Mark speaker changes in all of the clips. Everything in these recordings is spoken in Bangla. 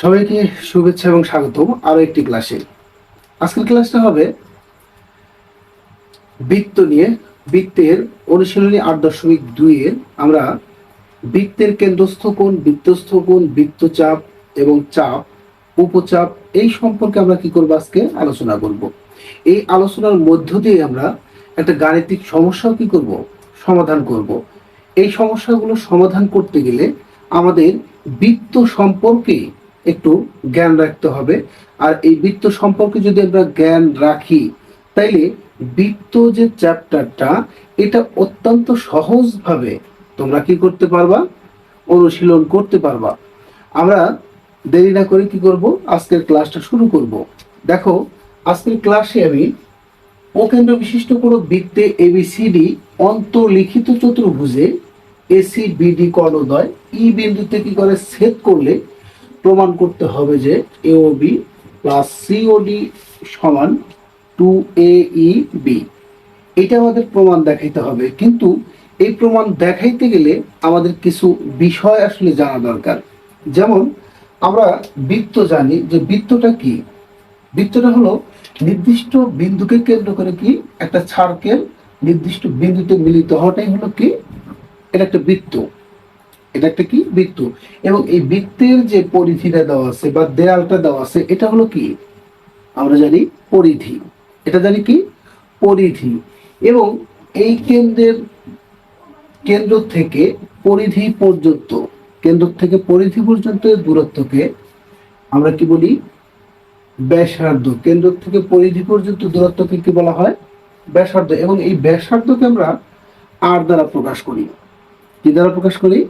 Speaker 1: সবাইকে শুভেচ্ছা এবং স্বাগত আরও একটি ক্লাসে। আজকের ক্লাসটা হবে বৃত্ত নিয়ে। বৃত্তের অনুশীলনী আট দশমিক দুইয়ের আমরা বৃত্তের কেন্দ্রস্থ কোণ বৃত্তস্থ কোণ, বৃত্তচাপ এবং চাপ, উপচাপ এই সম্পর্কে আমরা কি করব আজকে আলোচনা করব। এই আলোচনার মধ্য দিয়ে আমরা একটা গাণিতিক সমস্যাও কি করব? সমাধান করব। এই সমস্যাগুলো সমাধান করতে গেলে আমাদের বৃত্ত সম্পর্কে একটু জ্ঞান রাখতে হবে। আর এই বৃত্ত সম্পর্কে যদি আমরা জ্ঞান রাখি, তাইলে বৃত্ত যে চ্যাপ্টারটা, এটা অত্যন্ত সহজভাবে তোমরা কি করতে পারবা? অনুশীলন করতে পারবা। আমরা দেরি না করে কি করব? আজকের ক্লাসটা শুরু করব। দেখো, আজকের ক্লাসে আমি অকেন্দ্র বিশিষ্ট কোনো বৃত্তে এবিসিডি অন্তর্লিখিত চতুর্ভুজে এসি বিডি কর্ণদ্বয় ই বিন্দুতে কি করে ছেদ করলে প্রমাণ করতে হবে যে এওবি প্লাস সিওডি সমান টু এ বি এটা আমাদের প্রমাণ দেখাইতে হবে। কিন্তু এই প্রমাণ দেখাইতে গেলে আমাদের কিছু বিষয় আসলে জানা দরকার। যেমন, আমরা বৃত্ত জানি যে বৃত্তটা কি? বৃত্তটা হলো নির্দিষ্ট বিন্দুকে কেন্দ্র করে কি? একটা ছাড়কের নির্দিষ্ট বিন্দুতে মিলিত হওয়াটাই হলো কি? এটা একটা বৃত্ত। এটা একটা কি? বৃত্ত। এবং এই বৃত্তের যে পরিধিটা দেওয়া আছে বা দেয়ালটা দেওয়া আছে, এটা হলো কি? আমরা জানি পরিধি। এটা জানি কি? পরিধি। এবং এই কেন্দ্রের কেন্দ্র থেকে পরিধি পর্যন্ত, কেন্দ্র থেকে পরিধি পর্যন্ত দূরত্বকে আমরা কি বলি? ব্যাসার্ধ। কেন্দ্র থেকে পরিধি পর্যন্ত দূরত্বকে কি বলা হয়? ব্যাসার্ধ। এবং এই ব্যাসার্ধকে আমরা আর দ্বারা প্রকাশ করি। কি দ্বারা প্রকাশ করি?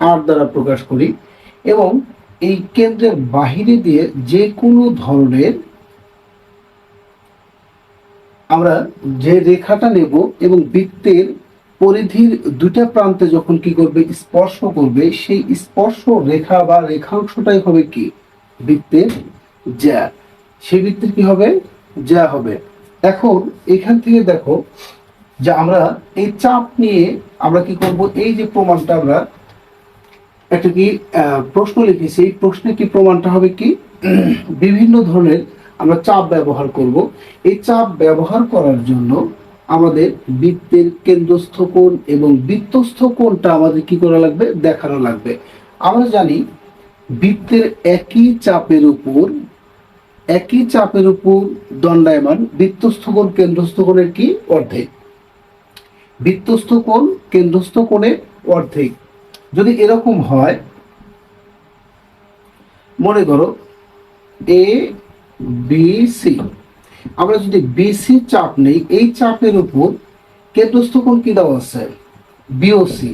Speaker 1: আর দ্বারা প্রকাশ করি এবং এই কেন্দ্রের বাহিরে দিয়ে যে কোনো ধরনের আমরা যে রেখাটা নেব এবং বৃত্তের পরিধির দুটা প্রান্তে যখন কি করবে, স্পর্শ করবে, সেই স্পর্শ রেখা বা রেখাংশটাই হবে কি? বৃত্তের জ্যা সে বৃত্তের কি হবে? জ্যা হবে। এখন এখান থেকে দেখো যে আমরা এই চাপ নিয়ে আমরা কি করব? এই যে প্রমাণটা আমরা একটা কি প্রশ্ন লিখেছি এই প্রশ্নে কি প্রমাণটা হবে কি? বিভিন্ন ধরনের আমরা চাপ ব্যবহার করব। এই চাপ ব্যবহার করার জন্য আমাদের বৃত্তের কেন্দ্রস্থ কোণ এবং বৃত্তস্থ কোণটা আমাদের কি করা লাগবে? দেখানো লাগবে। আমরা জানি বৃত্তের একই চাপের উপর, একই চাপের উপর দণ্ডায়মান বৃত্তস্থ কোণ, কেন্দ্রস্থ কোণের কি? অর্ধেক। বৃত্তস্থ কোণ, কেন্দ্রস্থ কোণের অর্ধেক। যদি এরকম হয়, মনে করো এ বি সি আমরা যদি বিসি চাপ নেই, এই চাপের উপর কেন্দ্রস্থ কি দেওয়া আছে? বিওসি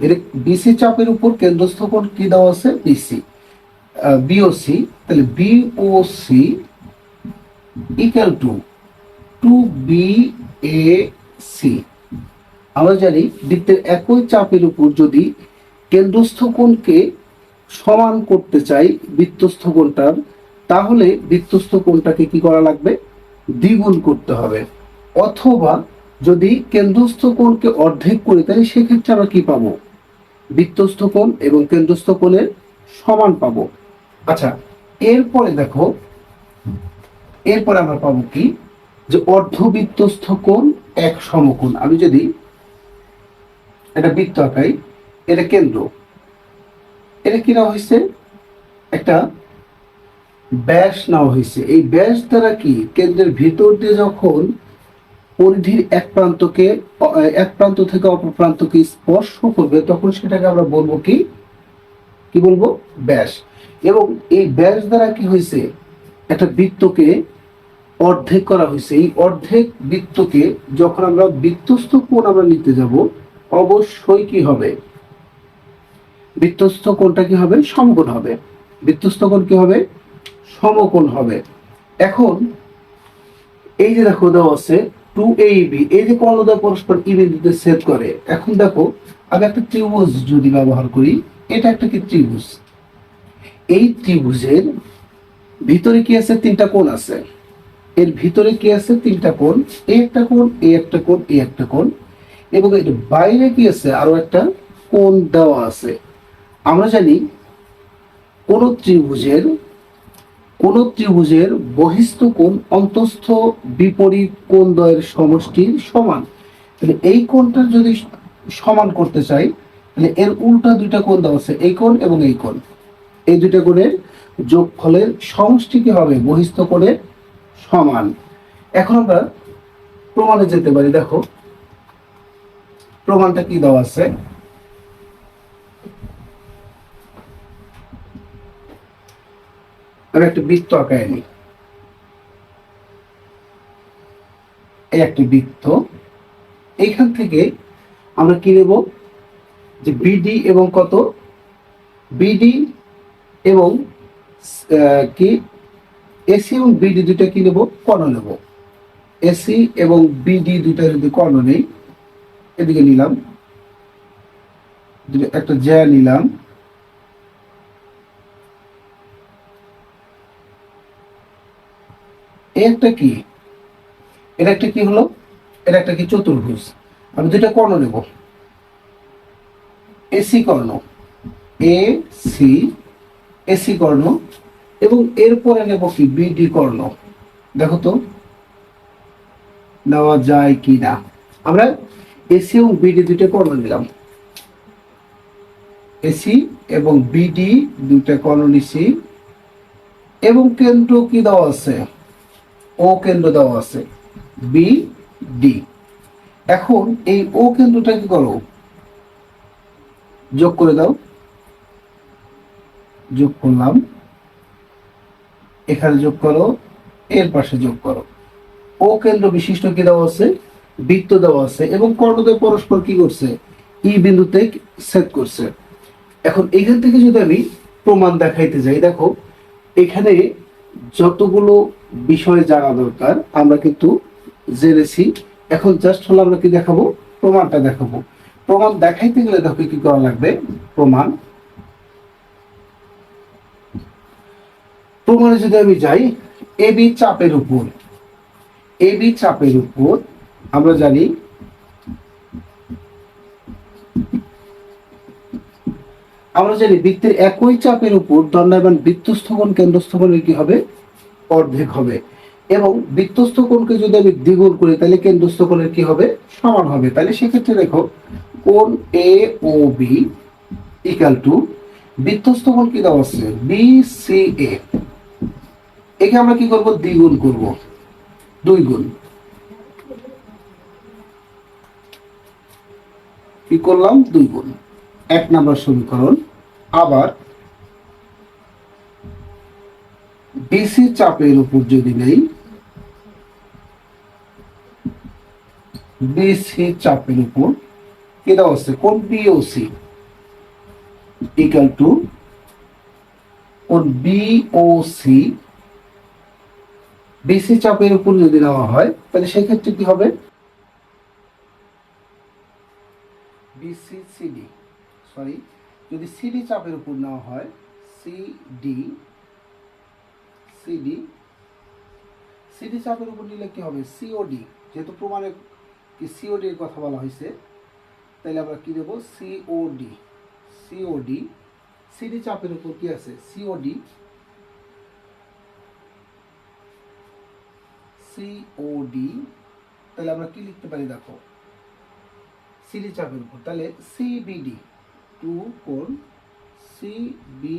Speaker 1: এর বিসি চাপের উপর কেন্দ্রস্থ কি দেওয়া আছে? বিসি বিওসি তাহলে BOC equal to two B A C আমরা জানি বৃত্তের একই চাপের উপর যদি কেন্দ্রস্থ কোণকে সমান করতে চাই বৃত্তস্থ কোণটার, তাহলে বৃত্তস্থ কোণটাকে কি করা লাগবে? দ্বিগুণ করতে হবে। অথবা যদি কেন্দ্রস্থ কোণকে অর্ধেক করি, তাহলে সেক্ষেত্রে আমরা কি পাবো? বৃত্তস্থ কোণ এবং কেন্দ্রস্থ কোণের সমান পাবো। আচ্ছা এরপরে দেখো, এরপরে আমরা পাবো কি? যে অর্ধবৃত্তস্থ কোণ এক সমকোণ। আমি যদি এটা বৃত্ত আঁকাই এটা কেন্দ্র। এটা কি নেওয়া হয়েছে একটা ব্যাস নেওয়া হয়েছে এই ব্যাস দ্বারা কি কেন্দ্রের ভিতর দিয়ে যখন পরিধির এক প্রান্তকে, এক প্রান্ত থেকে অপর প্রান্তকে স্পর্শ করবে, তখন সেটাকে আমরা বলব কি? কি বলব? ব্যাস। এবং এই ব্যাস দ্বারা কি হয়েছে একটা বৃত্তকে অর্ধেক করা হয়েছে এই অর্ধেক বৃত্তকে যখন আমরা বৃত্তস্থ কোণ আমরা নিতে যাব, অবশ্যই কি হবে? বৃত্তস্থ কোণটা কি হবে? সমকোণ হবে। বৃত্তস্থ কোণ কি হবে? সমকোণ হবে। এখন এই যে দেখো দেওয়া আছে টু এ বি এই যে কর্ণদ্বয় পরস্পর ই বিন্দুতে ছেদ করে, এখন দেখো আমি একটা ত্রিভুজ যদি ব্যবহার করি, এটা একটা কি ত্রিভুজ? এই ত্রিভুজের ভিতরে কি আছে? তিনটা কোণ আছে। এর ভিতরে কি আছে? তিনটা কোণ। এই একটা কোণ এই একটা কোণ এই একটা কোণ। এবং এর বাইরে কি আছে? আরও একটা কোণ দেওয়া আছে। আমরা জানি কোন ত্রিভুজের কোন ত্রিভুজের বহিস্থ কোণ অন্তস্থ বিপরীত কোণ দ্বয়ের সমষ্টির সমান। তাহলে এই কোণটা যদি সমান করতে চাই, তাহলে এর উল্টা দুইটা কোণ দেওয়া আছে, এই কোণ এবং এই কোণ। এই দুইটা কোণের যোগফলের সমষ্টি কি হবে? বহিস্থ কোণের সমান। এখন আমরা প্রমাণে যেতে পারি, দেখো। প্রমাণটা কি দেওয়া আছে? আমি একটা বৃত্ত আঁকায় নিই এই একটি বৃত্ত। এইখান থেকে আমরা কি নেব? যে বিডি এবং কত? বিডি এবং কি? এসি এবং বিডি দুটা কি নেব? কর্ণ নেব। এসি এবং বিডি দুটা যদি কর্ণ নেই, এদিকে নিলাম। একটা জ্যা নিলাম। একটা কি? এটা একটা কি হলো? এটা একটা কি চতুর্ভুজ? আমি দুইটা কর্ণ নেব। এসি কর্ণ এ সি এসি কর্ণ, এবং এরপরে নেব কি? বিডি কর্ণ। দেখো তো, নেওয়া যায় কি না? আমরা এসি এবং বিডি দুইটা কর্ণ নিলাম। এসি এবং বিডি দুইটা কর্ণ নিছি, এবং কেন্দ্র কি দেওয়া আছে? ও কেন্দ্র দেওয়া আছে। বি ডি এখন এই ও কেন্দ্রটা কি করো? যোগ করে দাও। যোগ করলাম। এখানে যোগ করো, এর পাশে যোগ করো। ও কেন্দ্র বিশিষ্ট কি দেওয়া আছে? বৃত্ত দেওয়া আছে। এবং কর্ণদ্বয় পরস্পর কি করছে? ই বিন্দুতে সেট করছে। এখন এখান থেকে যদি আমি প্রমাণ দেখাইতে যাই, দেখো, এখানে যতগুলো বিষয় জানা দরকার, আমরা কিন্তু জেনেছি। এখন জাস্ট হলো আমরা কি দেখাবো? প্রমাণটা দেখাবো। প্রমাণ দেখাইতে গেলে দেখো কি করা লাগবে? প্রমাণ। প্রমাণে যদি আমি যাই এ বি চাপের উপর। এ বি চাপের উপর আমরা জানি আমরা জানি বৃত্তের একই চাপের উপর দণ্ডায়মান বৃত্তস্থগন কেন্দ্রস্থগনের কি হবে? অর্ধেক হবে। এবং বৃত্তস্থ কোণকে যদি আমি দ্বিগুণ করি, তাহলে কেন্দ্রস্থ কোণের কি হবে? সমান হবে। তাহলে সেক্ষেত্রে দেখো, কোণ A O B equal to বৃত্তস্থ কি দেওয়া আছে? বি সি এ একে আমরা কি করব? দ্বিগুণ করব। দুই গুণ কি করলাম? দুই গুণ এক নম্বর সমীকরণ। আবার ডিসি চাপের উপর যদি নেই বিসি চাপের উপর কি দেওয়া আছে? কোন বিওসি ইকাল টু কোন বিওসি বিসি চাপের উপর যদি নেওয়া হয়, তাহলে সেক্ষেত্রে কি হবে? বিসি সিডি সরি যদি সিডি চাপের উপর নেওয়া হয় সিডি সিডি সিডি চাপের উপর নিলে কি হবে? সিওডি যেহেতু প্রমাণে কি সিওডি এর কথা বলা হয়েছে তাহলে আমরা কি দেবো? সিওডি সিওডি সিডি চাপের উপর কি আছে? সিওডি সিওডি তাহলে আমরা কি লিখতে পারি দেখো? সিডি চাপের উপর তাহলে সিবিডি টু কোণ সিবি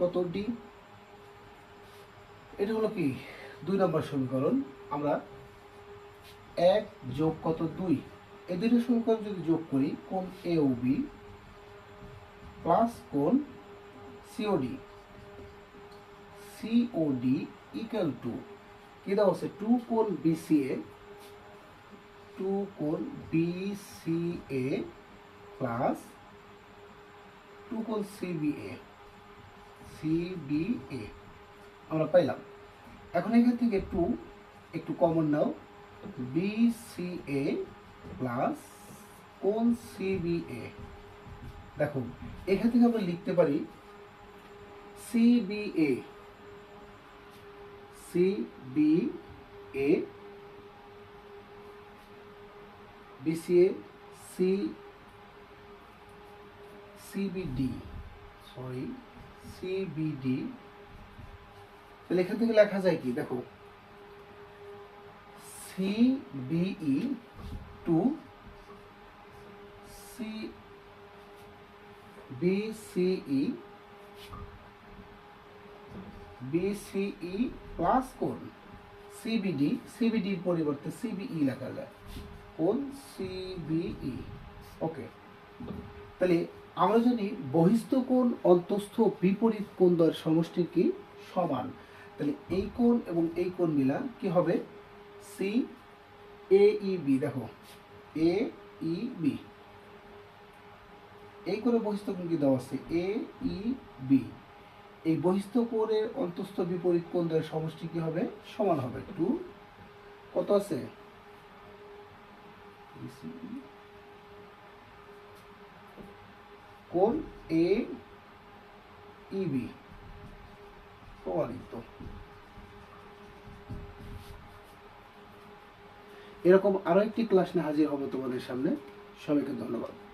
Speaker 1: কত ডি এটা হলো কি? দুই নম্বর সমীকরণ। আমরা এক যোগ কত দুই? এই দুইটা সমীকরণ যদি যোগ করি, কোণ এ ও বি প্লাস কোণ সিওডি সিওডি ইকাল টু কি দেওয়া আছে? টু কোণ বিসিএ টু কোণ বিসিএ প্লাস কোণ সিবিএ সিবিএ আমরা পাইলাম। এখন এখান থেকে টু একটু কমন নাও। বিসিএ প্লাস কোন সিবিএ দেখো, এখান থেকে আমরা লিখতে পারি CBA CBA BCA C CBD sorry CBD তাহলে এখান থেকে লেখা যায় কি? দেখো CBE to C BCE BCE plus কোন? সিবিডি সিবিডির পরিবর্তে সিবিই লেখা যায়। কোন? সিবিই ওকে তাহলে আমরা জানি বহিস্থ কোণ, অন্তস্থ, বিপরীত কোণ দ্বয়ের সমষ্টি কি? সমান। তাহলে এই কোণ এবং এই কোণ মিলা কি হবে? সি এ ই বি দেখো এ ই বি এই করে বহিস্থ কোণ কি দেওয়া আছে? এ ই বি এই বহিস্থ কোণের অন্তস্থ বিপরীত কোণ দ্বয়ের সমষ্টি কি হবে? সমান হবে। টু কত আছে? কোণ এ ইবি প্রমাণিত এরকম আরও একটি ক্লাস নিয়ে হাজির হব তোমাদের সামনে। সবাইকে ধন্যবাদ।